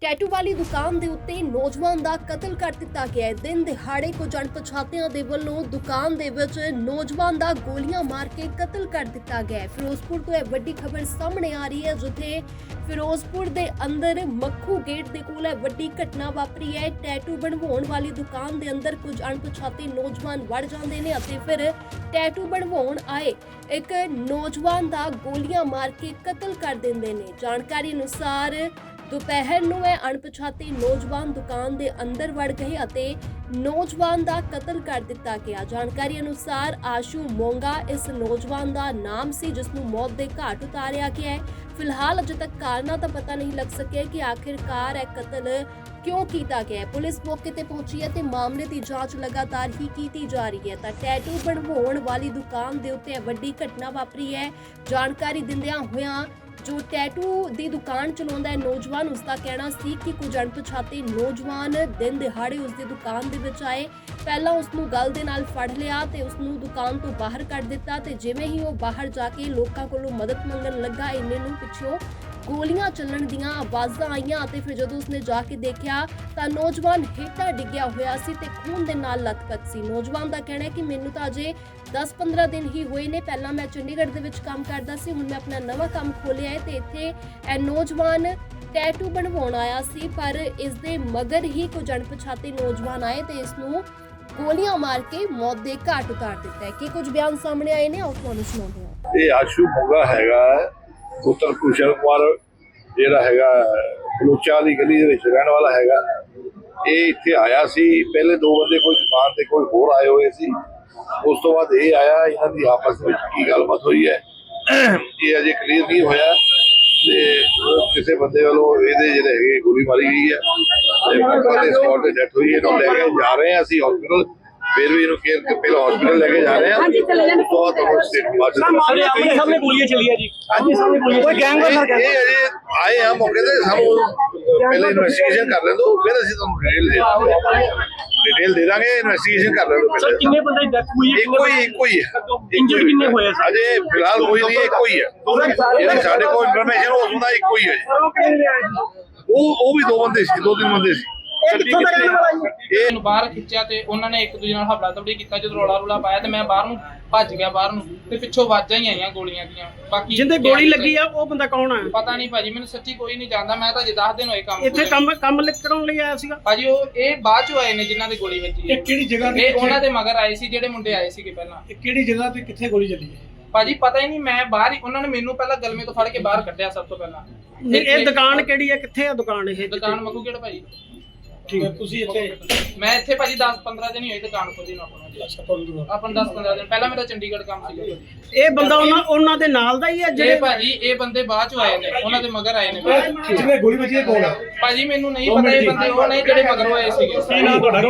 Tattoo ਵਾਲੀ ਦੁਕਾਨ ਦੇ ਉੱਤੇ ਨੌਜਵਾਨ ਦਾ ਕਤਲ ਕਰ ਦਿੱਤਾ ਗਿਆ ਹੈ। ਦਿਨ ਦਿਹਾੜੇ ਕੁਝ ਅਣਪਛਾਤਿਆਂ ਦੇ ਵੱਲੋਂ ਦੁਕਾਨ ਦੇ ਵਿੱਚ ਨੌਜਵਾਨ ਦਾ ਗੋਲੀਆਂ ਮਾਰ ਕੇ ਕਤਲ ਕਰ ਦਿੱਤਾ ਗਿਆ ਹੈ। ਫਿਰੋਜ਼ਪੁਰ ਤੋਂ ਇਹ ਵੱਡੀ ਖਬਰ ਸਾਹਮਣੇ ਆ ਰਹੀ ਹੈ, ਜਿੱਥੇ ਫਿਰੋਜ਼ਪੁਰ ਦੇ ਅੰਦਰ ਮੱਖੂ ਗੇਟ ਦੇ ਕੋਲ ਇਹ ਵੱਡੀ ਘਟਨਾ ਵਾਪਰੀ ਹੈ। ਟੈਟੂ ਬਣਵਾਉਣ ਵਾਲੀ ਦੁਕਾਨ ਦੇ ਅੰਦਰ ਕੁਝ ਅਣਪਛਾਤੇ ਨੌਜਵਾਨ ਵੜ ਜਾਂਦੇ ਨੇ ਅਤੇ ਫਿਰ ਟੈਟੂ ਬਣਵਾਉਣ ਆਏ ਇੱਕ ਨੌਜਵਾਨ ਦਾ ਗੋਲੀਆਂ ਮਾਰ ਕੇ ਕਤਲ ਕਰ ਦਿੰਦੇ ਨੇ। ਜਾਣਕਾਰੀ ਅਨੁਸਾਰ ਦੁਪਹਿਰ ਨੂੰ ਇਹ ਅਣਪਛਾਤੇ ਨੌਜਵਾਨ ਦੁਕਾਨ ਦੇ ਅੰਦਰ ਵੜ ਗਏ ਅਤੇ ਨੌਜਵਾਨ ਦਾ ਕਤਲ ਕਰ ਦਿੱਤਾ ਗਿਆ। ਜਾਣਕਾਰੀ ਅਨੁਸਾਰ ਆਸ਼ੂ ਮੋਂਗਾ ਇਸ ਨੌਜਵਾਨ ਦਾ ਨਾਮ ਸੀ, ਜਿਸ ਨੂੰ ਮੌਤ ਦੇ ਘਾਟ ਉਤਾਰਿਆ ਗਿਆ ਹੈ। ਫਿਲਹਾਲ ਅਜੇ ਤੱਕ ਕਾਰਨਾਂ ਦਾ ਪਤਾ ਨਹੀਂ ਲੱਗ ਸਕਿਆ ਕਿ ਆਖਿਰਕਾਰ ਇਹ ਕਤਲ ਕਿਉਂ ਕੀਤਾ ਗਿਆ ਪੁਲਿਸ ਮੌਕੇ ਤੇ ਪਹੁੰਚੀ ਹੈ ਤੇ ਮਾਮਲੇ ਦੀ ਜਾਂਚ ਲਗਾਤਾਰ ਹੀ ਕੀਤੀ ਜਾ ਰਹੀ ਹੈ। ਤਾਂ ਟੈਟੂ ਬਣਵਾਉਣ ਵਾਲੀ ਦੁਕਾਨ ਦੇ ਉੱਤੇ ਇਹ ਵੱਡੀ ਘਟਨਾ ਵਾਪਰੀ ਹੈ। ਜਾਣਕਾਰੀ ਦਿੰਦਿਆਂ ਹੋਇਆਂ ਜੋ ਟੈਟੂ ਦੀ ਦੁਕਾਨ ਚਲਾਉਂਦਾ ਹੈ ਨੌਜਵਾਨ ਉਸ ਦਾ ਕਹਿਣਾ ਸੀ ਕਿ ਕੁਝ ਅਣਪਛਾਤੇ ਨੌਜਵਾਨ ਦਿਨ ਦਿਹਾੜੇ ਉਸ ਦੀ ਦੁਕਾਨ ਦੇ ਵਿੱਚ ਆਏ। ਪਹਿਲਾਂ ਉਸ ਨੂੰ ਗਲ ਦੇ ਨਾਲ ਫੜ ਲਿਆ ਤੇ ਉਸ ਨੂੰ ਦੁਕਾਨ ਤੋਂ ਬਾਹਰ ਕੱਢ ਦਿੱਤਾ ਤੇ ਜਿਵੇਂ ਹੀ ਉਹ ਬਾਹਰ ਜਾ ਕੇ ਲੋਕਾਂ ਕੋਲੋਂ ਮਦਦ ਮੰਗਣ ਲੱਗਾ, ਇੰਨੇ ਨੂੰ ਪਿੱਛੋਂ ਗੋਲੀਆਂ ਚੱਲਣ ਦੀਆਂ ਆਵਾਜ਼ਾਂ ਆਈਆਂ ਅਤੇ ਫਿਰ ਜਦੋਂ ਉਸਨੇ ਜਾ ਕੇ ਦੇਖਿਆ ਤਾਂ ਨੌਜਵਾਨ ਹੇਠਾਂ ਡਿੱਗਿਆ ਹੋਇਆ ਸੀ ਤੇ ਖੂਨ ਦੇ ਨਾਲ ਲਥਪਥ ਸੀ। ਨੌਜਵਾਨ ਦਾ ਕਹਿਣਾ ਹੈ ਕਿ ਮੈਨੂੰ ਤਾਂ ਅਜੇ 10-15 ਦਿਨ ਹੀ ਹੋਏ ਨੇ। ਪਹਿਲਾਂ ਮੈਂ ਚੰਡੀਗੜ੍ਹ ਦੇ ਵਿੱਚ ਕੰਮ ਕਰਦਾ ਸੀ, ਹੁਣ ਮੈਂ ਆਪਣਾ ਨਵਾਂ ਕੰਮ ਖੋਲ੍ਹਿਆ ਹੈ ਤੇ ਇੱਥੇ ਇਹ ਨੌਜਵਾਨ ਟੈਟੂ ਬਣਵਾਉਣ ਆਇਆ ਸੀ, ਪਰ ਇਸ ਦੇ ਮਗਰ ਹੀ ਕੁਝ ਅਣਪਛਾਤੇ ਨੌਜਵਾਨ ਆਏ ਤੇ ਇਸ ਨੂੰ ਗੋਲੀਆਂ ਮਾਰ ਕੇ ਮੌਤ ਦੇ ਘਾਟ ਉਤਾਰ ਦਿੱਤਾ ਹੈ। ਕਿ ਕੁਝ ਬਿਆਨ ਸਾਹਮਣੇ ਆਏ ਨੇ? ਆਓ ਤੁਹਾਨੂੰ ਸੁਣਾਉਂਦੇ ਹਾਂ। ਇਹ ਆਸ਼ੂ ਮੋਗਾ ਹੈਗਾ ਪੁੱਤਰ ਕੁਸ਼ਲ ਕੁਮਾਰ ਜਿਹੜਾ ਹੈਗਾ, ਬਲੋਚਾ ਵਾਲੀ ਗਲੀ ਦੇ ਵਿੱਚ ਰਹਿਣ ਵਾਲਾ ਹੈਗਾ। ਇਹ ਇੱਥੇ ਆਇਆ ਸੀ। ਪਹਿਲੇ ਦੋ ਬੰਦੇ ਕੋਈ ਦੁਕਾਨ ਤੇ ਕੋਈ ਹੋਰ ਆਏ ਹੋਏ ਸੀ। ਉਸ ਤੋਂ ਬਾਅਦ ਇਹ ਆਇਆ, ਇਹਨਾਂ ਦੀ ਆਪਸ ਵਿੱਚ ਕੀ ਗੱਲਬਾਤ ਹੋਈ ਹੈ। ਇਹ ਅਜੇ ਕਲੀਅਰ ਨਹੀਂ ਹੋਇਆ ਤੇ ਕਿਸੇ ਬੰਦੇ ਵੱਲੋਂ ਇਹਦੇ ਜਿਹੜੇ ਹੈਗੇ ਗੋਲੀ ਮਾਰੀ ਗਈ ਹੈ ਤੇ ਮੌਕੇ ਸਪੌਟ ਤੇ ਡੈਥ ਹੋਈ ਹੈ। ਇਹਨੂੰ ਲੈ ਕੇ ਜਾ ਰਹੇ ਹਾਂ ਅਸੀਂ ਹਸਪੀਟਲ ਫਿਰ ਵੀ ਇਹਨੂੰ ਕੇਅਰ ਪਹਿਲਾਂ ਹਸਪੀਟਲ ਲੈ ਕੇ ਜਾ ਰਹੇ ਹਾਂ ਹਾਂਜੀ, ਚਲੇ ਜਾਣ। ਉਸ ਤੋਂ ਬਾਅਦ ਤੁਹਾਨੂੰ ਸਟੇਟ ਬਾਅਦ ਚ ਸਰ ਆਪਣੇ ਸਾਹਮਣੇ ਗੋਲੀਆਂ ਚੱਲੀਆਂ ਜੀ। ਹਾਂਜੀ ਸਾਹਮਣੇ ਗੋਲੀਆਂ ਕੋਈ ਗੈਂਗ ਇਹ ਇਹ ਅਜੇ ਆਏ ਆ ਮੌਕੇ ਤੇ ਸਾਨੂੰ ਪਹਿਲੇ ਇਨਵੈਸਟੀਗੇਸ਼ਨ ਕਰ ਲੈਂਦੋ ਫਿਰ ਅਸੀਂ ਤੁਹਾਨੂੰ ਡਿਟੇਲ ਦੇ ਦਾਂਗੇ। ਡਿਟੇਲ ਦੇ ਦਾਂਗੇ ਇਨਵੈਸਟੀਗੇਸ਼ਨ ਕਰ ਲੈਂਦੋ ਸਰ ਕਿੰਨੇ ਬੰਦੇ ਡੈਥ ਹੋਈ ਹੈ ਇੱਕੋ ਹੀ ਇੱਕੋ ਹੀ ਹੈ ਇੰਜਰਡ ਕਿੰਨੇ ਹੋਏ ਸਰ? ਅਜੇ ਫਿਲਹਾਲ ਕੋਈ ਨਹੀਂ ਇੱਕੋ ਹੀ ਹੈ ਜਿਹੜੀ ਸਾਡੇ ਕੋਲ ਇਨਫੋਰਮੇਸ਼ਨ ਉਸ ਦਾ ਇੱਕੋ ਹੀ ਹੈ ਜੀ। ਉਹ ਉਹ ਵੀ ਦੋ ਬੰਦੇ ਸੀ ਦੋ ਤਿੰਨ ਬੰਦੇ ਸੀ। ਇਹ ਕਿੱਥੋਂ ਦਾ ਰਹਿਣ ਵਾਲਾ ਜੀ? ਇਹ ਮੈਨੂੰ ਬਾਹਰ ਖਿੱਚਿਆ ਤੇ ਉਹਨਾਂ ਨੇ ਇੱਕ ਦੂਜੇ ਨਾਲ ਹਫੜਾ ਤਫੜੀ ਕੀਤਾ ਜਦੋਂ ਰੌਲਾ ਰੂਲਾ ਪਾਇਆ ਤੇ ਮੈਂ ਬਾਹਰ ਨੂੰ ਭੱਜ ਗਿਆ ਬਾਹਰ ਨੂੰ ਤੇ ਪਿੱਛੋਂ ਆਵਾਜ਼ਾਂ ਹੀ ਆਈਆਂ ਗੋਲੀਆਂ ਦੀਆਂ। ਬਾਕੀ ਜਿੰਦੇ ਗੋਲੀ ਲੱਗੀ ਆ ਉਹ ਬੰਦਾ ਕੌਣ ਆ? ਪਤਾ ਨਹੀਂ ਭਾਜੀ ਮੈਨੂੰ ਸੱਚੀ ਕੋਈ ਨਹੀਂ ਜਾਣਦਾ ਮੈਂ ਤਾਂ ਜੇ 10 ਦਿਨ ਹੋਏ ਕੰਮ ਇੱਥੇ। ਕੰਮ ਕੰਮ ਲਿਖ ਕਰਾਉਣ ਲਈ ਆਇਆ ਸੀਗਾ? ਭਾਜੀ ਉਹ ਇਹ ਬਾਅਦ ਚ ਆਏ ਨੇ ਜਿਨ੍ਹਾਂ ਦੀ ਗੋਲੀ ਵੱਜੀ ਹੈ। ਇਹ ਕਿਹੜੀ ਜਗ੍ਹਾ ਤੇ ਇਹ ਉਹਨਾਂ ਦੇ ਮਗਰ ਆਏ ਸੀ ਜਿਹੜੇ ਮੁੰਡੇ ਆਏ ਸੀਗੇ ਪਹਿਲਾਂ। ਇਹ ਕਿਹੜੀ ਜਗ੍ਹਾ ਤੇ ਕਿੱਥੇ ਗੋਲੀ ਚੱਲੀ ਹੈ? ਭਾਜੀ ਪਤਾ ਹੀ ਨਹੀਂ ਮੈਂ ਬਾਹਰ ਹੀ ਉਹਨਾਂ ਨੇ ਮੈਨੂੰ ਪਹਿਲਾਂ ਗਲਮੇ ਤੋਂ ਫੜ ਕੇ ਬਾਹਰ ਕੱਢਿਆ ਸਭ ਤੋਂ ਪਹਿਲਾਂ। ਨਹੀਂ, ਇਹ ਦੁਕਾਨ ਕਿਹੜੀ ਹੈ? ਕਿੱਥੇ ਆ ਦੁਕਾਨ ਇਹ? ਦੁਕਾਨ ਮੱਕੂ ਕਿਹੜਾ ਭਾਜੀ? ਠੀਕ। ਹੈ ਤੁਸੀਂ ਇੱਥੇ ਮੈਂ ਇੱਥੇ ਭਾਜੀ 10 15 ਦਿਨ ਹੀ ਹੋਏ ਦੁਕਾਨ ਖੋਲੀ ਨੂੰ ਆਪਣਾ ਜੀ। ਆਪਣਾ 10 15 ਦਿਨ। ਪਹਿਲਾਂ ਮੇਰਾ ਚੰਡੀਗੜ੍ਹ ਕੰਮ ਸੀਗਾ। ਇਹ ਬੰਦਾ ਉਹਨਾਂ ਉਹਨਾਂ ਦੇ ਨਾਲ ਦਾ ਹੀ ਹੈ ਇਹ ਜਿਹੜੇ ਭਾਜੀ ਇਹ ਬੰਦੇ ਬਾਅਦ ਚ ਆਏ ਨੇ। ਉਹਨਾਂ ਦੇ ਮਗਰ ਆਏ ਨੇ। ਜਿਹਨੇ ਗੋਲੀ ਵੱਜੀ ਹੈ ਕੌਣ ਆ ਭਾਜੀ ਮੈਨੂੰ ਨਹੀਂ ਪਤਾ ਇਹ ਬੰਦੇ ਉਹ ਨੇ ਜਿਹੜੇ ਮਗਰੋਂ ਆਏ ਸੀਗੇ। ਤੁਹਾਡਾ?